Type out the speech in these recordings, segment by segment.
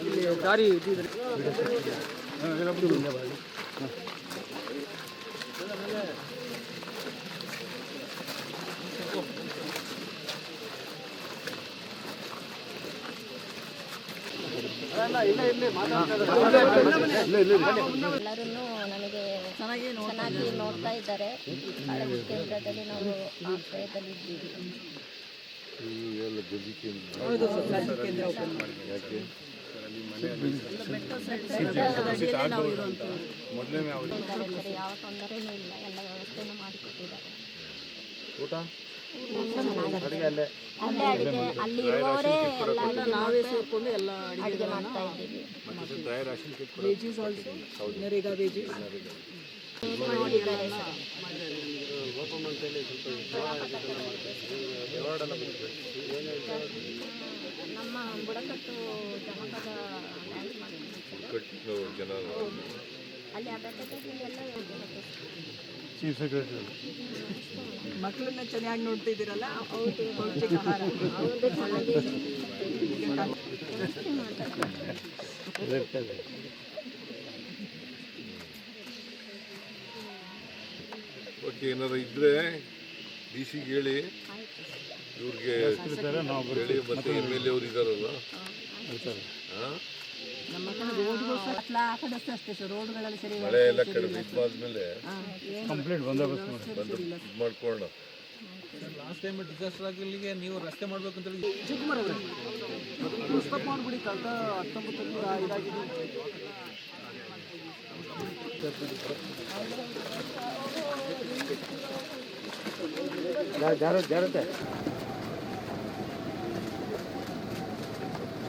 ಇಲ್ಲಿ ದಾರಿ ಇದ್ದಿದ್ರೆ ಎಲ್ಲರೂ ನನಗೆ ಚೆನ್ನಾಗಿ ನೋಡ್ತಾ ಇದ್ದಾರೆ ಹಳೆ ಕೇಂದ್ರದಲ್ಲಿ ನಾವು ಆಶ್ರಯದಲ್ಲಿ ಇದ್ದೀವಿ ಇದ್ದಾರೆ ಸರಿ ಯಾವ ತೊಂದರೆನೂ ಇಲ್ಲ ಎಲ್ಲ ವ್ಯವಸ್ಥೆನೂ ಮಾಡಿಕೊಟ್ಟಿದ್ದಾರೆ. ಅಲ್ಲೇ. ಅಡಿಗೆ ಅಲ್ಲಿ ಇರುವವರೇ ಎಲ್ಲ ನಾವೇ ಸೇರ್ಕೊಂಡು ಎಲ್ಲ ಅಡಿಗೆ ಮಾಡ್ತಾ ಇದ್ದೀವಿ. ವೇಜಸ್ ಆಲ್ಸೋ ನರೇಗಾ ವೇಜಸ್ ಮಾಡಿದ್ದಾರೆ ಸರ್. ನಮ್ಮ ಬುಡಕಟ್ಟು ಜನಪದ ಡ್ಯಾನ್ಸ್ ಸರ್ ಅಲ್ಲಿ ಚೀಫ್ ಎಲ್ಲ ಮಕ್ಕಳನ್ನ ಚೆನ್ನಾಗಿ ನೋಡ್ತಿದ್ದೀರಲ್ಲ? ಹೌದು. ಅವ್ರದ್ದು ಚೆನ್ನಾಗಿ ಓಕೆ ಏನಾರ ಇದ್ರೆ ಡಿ ಸಿಗೆ ಹೇಳಿ. ಇವ್ರಿಗೆ ಹೇಳಿ ಮತ್ತೆ ಎಂ ಎಲ್ ಎ ಸರಿ ಮಳೆ ಎಲ್ಲ ಕಡಿಮೆ ಇದಾದ್ಮೇಲೆ ಬಂದು ಇದ್ ಮಾಡ್ಕೊಳ್ಳೋಣ. ಲಾಸ್ಟ್ ಟೈಮ್ ಡಿಸಾಸ್ಟರ್ ಆಗಲಿಗೆ ನೀವು ರಸ್ತೆ ಮಾಡ್ಬೇಕು ಅಂತ ಹೇಳಿ ಶಿವಕುಮಾರ್ ಅವರೇ. ಪುಸ್ತಕ ಮಾಡ್ಬಿಡಿ ಕಳೆದ ಹತ್ತೊಂಬತ್ತರಲ್ಲಿ ಇದಾಗಿದೆ. Problem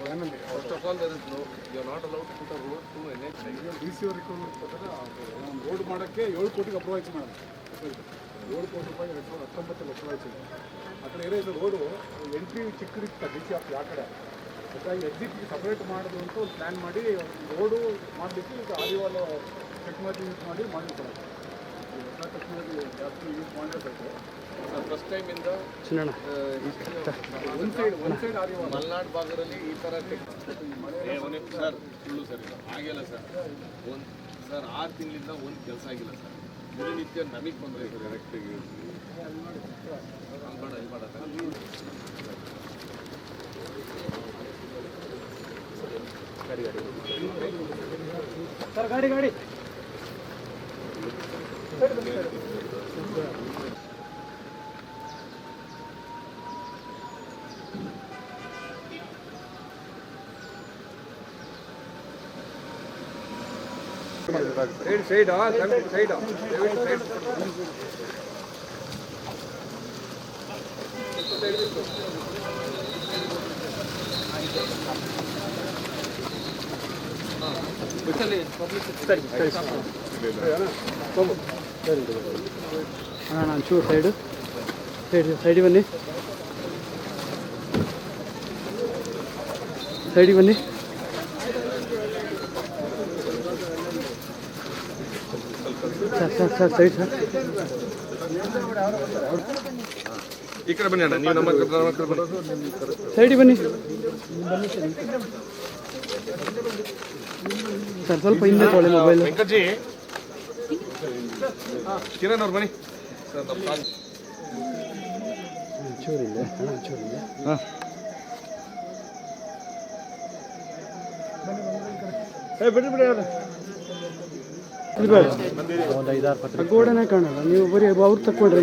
first of all there is no you not allowed to put road to N H D C ಅವ್ರಿಗೆ ರೋಡ್ ಮಾಡೋಕ್ಕೆ ಏಳು ಕೋಟಿಗೆ ಅಪ್ರೂವ್ ಆಯ್ತು ಮೇಡಮ್ ಏಳು ಕೋಟಿ ರೂಪಾಯಿ ಎರಡು ಸಾವಿರದ ಹತ್ತೊಂಬತ್ತಲ್ಲಿ ಅಪ್ರೂವ್ ಆಯ್ತು ಆ ಕಡೆ ಇದೆ ರೋಡು ಎಂಟ್ರಿ ಚಿಕ್ಕದಿತ್ತು ಡಿ ಸಿ ಆಫ್ ಆ ಕಡೆ ಹಾಗಾಗಿ ಎಕ್ಸಿಟ್ಗೆ ಸಪ್ರೇಟ್ ಮಾಡೋದು ಅಂತ ಒಂದು ಪ್ಲ್ಯಾನ್ ಮಾಡಿ ರೋಡು ಮಾಡಲಿಕ್ಕೆ ಈಗ ಆಡಿಯೋ ಟೆಕ್ನಾಲಜಿ ಯೂಸ್ ಮಾಡಿ ಮಾಡಿರ್ತಾರೆ ಹೊಸ ಟೆಕ್ನಾಲಜಿ ಜಾಸ್ತಿ ಯೂಸ್ ಮಾಡಿರಬೇಕು ಫಸ್ಟ್ ಟೈಮಿಂದ ಮಲೆನಾಡು ಭಾಗದಲ್ಲಿ ಈ ಥರ ಸರ್ ಸುಳ್ಳು ಸರ್ ಆಗಿಲ್ಲ ಸರ್ ಒಂದು ಸರ್ ಆರು ತಿಂಗಳಿಂದ ಒಂದು ಕೆಲಸ ಆಗಿಲ್ಲ ಸರ್ ದಿನನಿತ್ಯ ನಮಗೆ ಬಂದರೆ ಕರೆಕ್ಟಾಗಿ ಬೇಡ ಇದು ಬೇಡ ಸರ್ ಸರ್, ಗಾಡಿ ಗಾಡಿ. ಸೈಡ್ ಸೈಡ್ ಸೈಡ್ ಸೈಡ್ ಅಣ್ಣ ನಾನು ಚೂರು ಸೈಡು ಸೈಡ್ ಸೈಡಿಗೆ ಬನ್ನಿ. ಸೈಡಿಗೆ ಬನ್ನಿ. Sir sir sir side sir. ಈ ಕಡೆ ಬನ್ನಿ ಅಣ್ಣ ನೀವು ನಮ್ಮ ಸೈಡಿಗೆ ಬನ್ನಿ ಸರ್ ಸ್ವಲ್ಪ ಹಿಂದೆ ತೊಗೊಳ್ಳಿ ಮೊಬೈಲ್. ವೆಂಕಟ್ಜಿ. ಕಿರಣ್ ಅವ್ರು ಬನ್ನಿ. ಸರ್ ಕಾಲ್ ಚೂರಿದೆ ಅಣ್ಣ ಚೂರಿದೆ ಬಿಡ್ರಿ ಬಿಡಿ ಅವ್ರು ಒಂದು ಐದಾರು ಪತ್ರ ಗೋಡೆನೇ ಕಾಣಲ್ಲ ನೀವು ಬರೀ ಅವ್ರು ತಕ್ಕೊಂಡ್ರೆ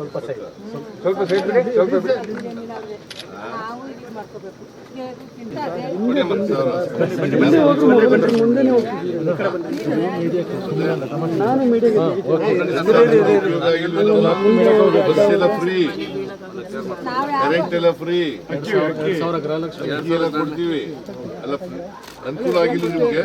ಸ್ವಲ್ಪ ಸೈಡ್ ಸ್ವಲ್ಪ ಸೈಡ್ ಬಿಡಿ ಸ್ವಲ್ಪ ನಾನು ಮೀಡಿಯಾಗೆ ಬಸ್ ಎಲ್ಲ ಫ್ರೀ ಕರೆಂಟ್ ಎಲ್ಲ ಫ್ರೀ ಎಲ್ಲ ಕೊಡ್ತೀವಿ. ಅನುಕೂಲ ಆಗಿಲ್ಲ ನಿಮ್ಗೆ?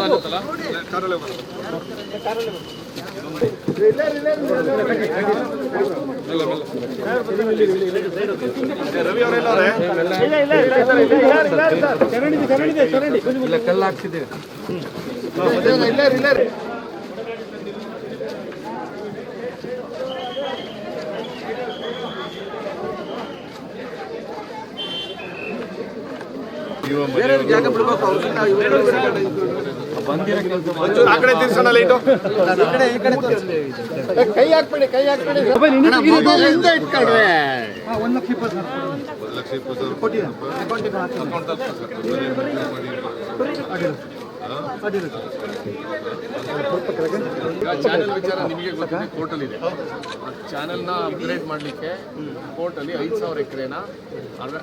ಅನುಕೂಲ ಆಗ್ಬಿಟ್ರೆ ಇರಕ್ಕೆ ನೆಲ ಬರ್ಬೇಕಾ ನಾವ್ ಕೊಡ್ತೀವಲ್ಲ ಮನೆ ಆ ಒಂದು ಲಕ್ಷ ಇಪ್ಪತ್ತು ಒಂದು ಲಕ್ಷ ಇಪ್ಪತ್ತು ಚಾನೆಲ್ ವಿಚಾರ ನಿಮಗೆ ಗೊತ್ತಿದೆ ಕೋರ್ಟಲ್ಲಿ ಇದೆ ಚಾನೆಲ್ನ ಅಪ್ಗ್ರೇಡ್ ಮಾಡಲಿಕ್ಕೆ ಕೋರ್ಟಲ್ಲಿ ಐದು ಸಾವಿರ ಎಕರೆನ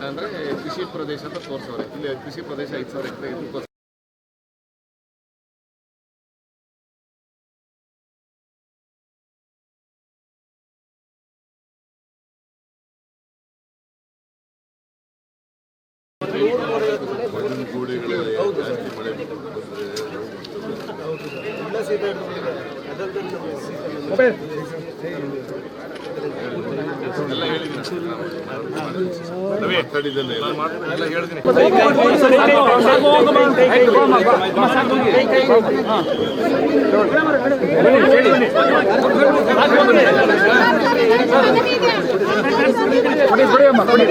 ಅಂದರೆ ಕೃಷಿ ಪ್ರದೇಶ ಅಂತ ತೋರಿಸೋರೆ ಇಲ್ಲಿ ಕೃಷಿ ಪ್ರದೇಶ ಐದು ಸಾವಿರ ಎಕರೆ ಕೊಡಿ ಕೊಡಿ ಅಮ್ಮ ಕೊಡಿ